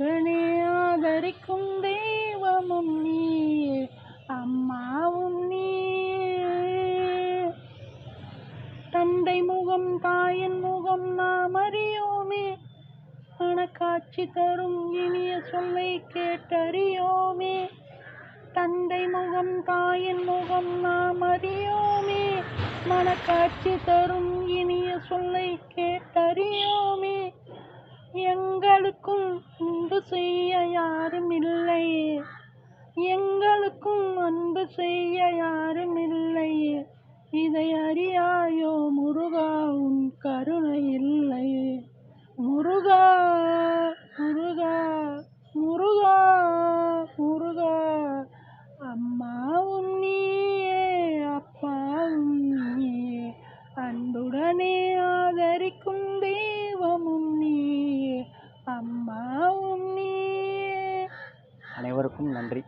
உடனே ஆதரிக்கும் தெய்வமும் நீயே அம்மாவும் நீயே தந்தை முகம் தாயின் முகம் நாம் அறியோமே. மனக்காட்சி தரும் இனிய சொல்லை கேட்டறியோமே. தந்தை முகம் தாயின் முகம் நாம் அறியோமே. மனக்காட்சி தரும் இனிய சொல்லை எங்களுக்கும் அன்பு செய்ய யாரும் எங்களுக்கும் அன்பு செய்ய யாரும் இதை அறியாயோ முருகா உன் கருணை இல்லை. முருகா அனைவருக்கும் நன்றி.